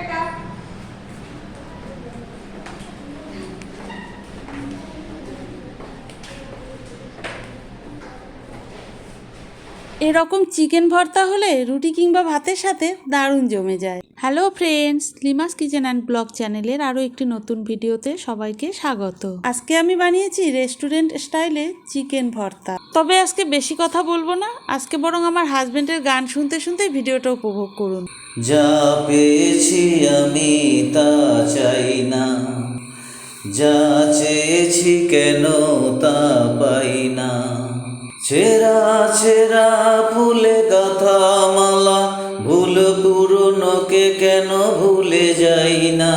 এটা এরকম চিকেন ভর্তা হলে রুটি কিংবা ভাতের সাথে দারুণ জমে যায়। Hello friends লিমাস kitchen and blog চ্যানেলের আরও একটি নতুন ভিডিওতে সবাইকে স্বাগত। আজকে আমি বানিয়েছি রেস্টুরেন্ট স্টাইলে চিকেন ভর্তা। তবে আজকে বেশি কথা বলব না, আজকে বরং আমার হাজবেন্ডের গান শুনতে শুনতে ভিডিওটা উপভোগ করুন। যা পেয়েছি আমি তা চাই না, যা চেয়েছি কেন তা পাই না। ছেঁড়া ছেঁড়া ফুলে গাথা মালা ভুল পুরনোকে কেন ভুলে যাই না?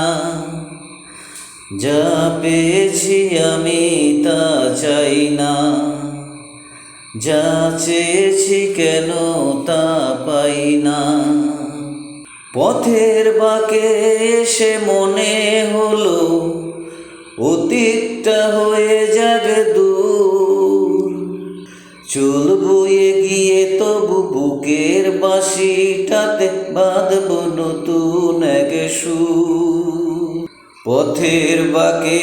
যা পেয়েছি আমি তা চাই না। যা চেয়েছি কেন তা পাই না। পথের বাঁকে এসে মনে হলো, অতীতটা হয়ে যাবে দূর। চুল বয়ে গিয়ে তবু বুকের বাঁশিটাতে বাঁধব নতুন এক পথের বাঁকে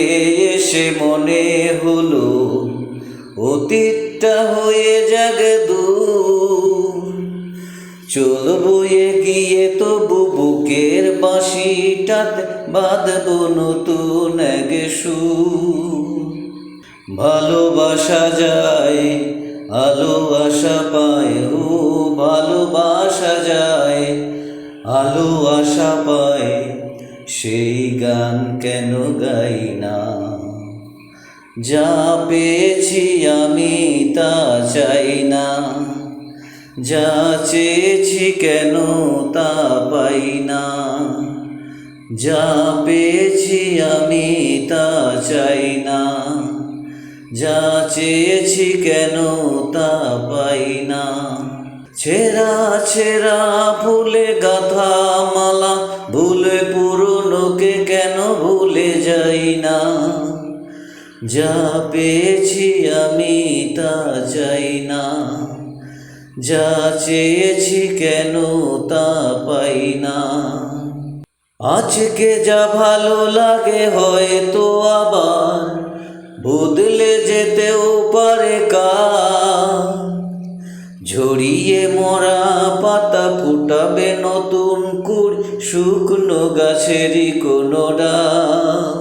এসে মনে হলো, অতীতটা হয়ে যাবে দূর। চল বয়ে গিয়ে তবু বুকের বাঁশিটাতে বাঁধব নতুন এক ভালোবাসা যায় আশা পায় ও ভালোবাসা যায়। আলো আশা পায়, সেই গান কেন গাই না? যা পেয়েছি আমি তা চাই না। যা চেয়েছি কেন তা পাই না। যা পেয়েছি আমি তা চাই যা চেয়েছি কেন তা পাই না। ছেঁড়া ছেঁড়া ফুলে গাথা মালা, ভুলে পুরনোকে কেন ভুলে যাই না? যা পেয়েছি আমি তা চাই না। যা চেয়েছি কেন তা পাই না। আজকে যা ভালো লাগে হয়তো আবার বদলে যেতেও পারে কাল। ঝরিয়ে মরা পাতা ফুটাবে নতুন কুড়, শুকনো গাছেরই কোনো ডাল।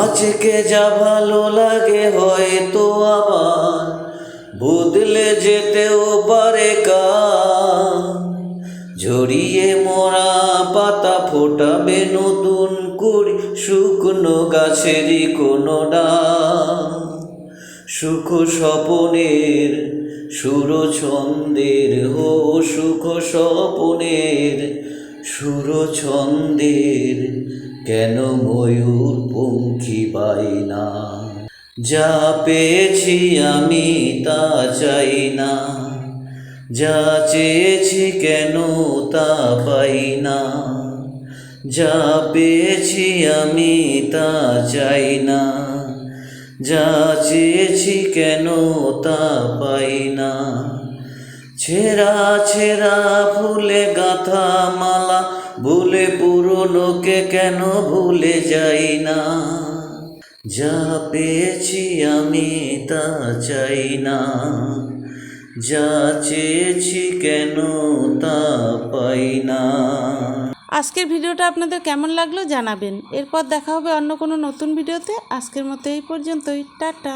আজকে যা ভালো লাগে হয়তো আবার, বদলে যেতেও পারে কাল। ঝরিয়ে মরা পাতা ফোটাবে নতুন করে, শুকনো গাছেরই কোনো ডাল। সুখ স্বপনের সুর ছন্দের হো সুখ স্বপনের সুর ছন্দের কেন ময়ূর পঙ্খী পাই না? যা পেয়েছি আমি তা চাই না। যা চেয়েছি কেন তা পাই না। যা পেয়েছি আমি তা চাই না। যা চেয়েছি কেন তা পাই না। ছেঁড়া ছেঁড়া ফুলে গাথা মালা ভুলে পুরনোকে কেন ভুলে যাই না। যা পেয়েছি আমি তা চাই না। যা কেন তা পাই না। আজকের ভিডিওটা আপনাদের কেমন লাগল জানাবেন। এরপর দেখা হবে অন্য কোনো নতুন ভিডিওতে। আজকের মতো এই পর্যন্তই। টাটা।